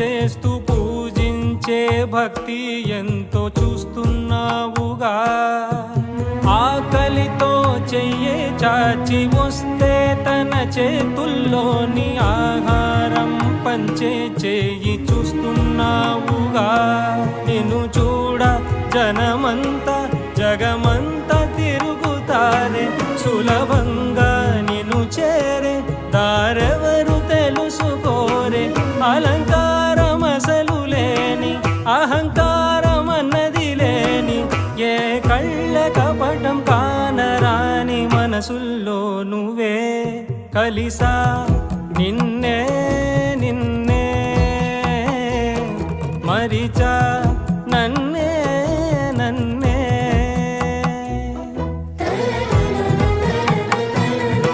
చేస్తూ పూజించే భక్తి ఎంతో చూస్తున్నావుగా. ఆకలితో చెయ్యే చాచి వస్తే తన చేతుల్లోని ఆహారం పంచే చేయి చూస్తున్నావుగా. నిన్ను చూడ జనమంతా జగమంతా తిరుగుతారే. సులభంగా నిన్ను చేరే దారెవరు తెలుసుకోరే. అలం అహంకారం లేని ఏ కళ్ళ కపటం కానరాని మనసుల్లో నువ్వే కలిసా. నిన్నే నిన్నే మరిచా. నన్ను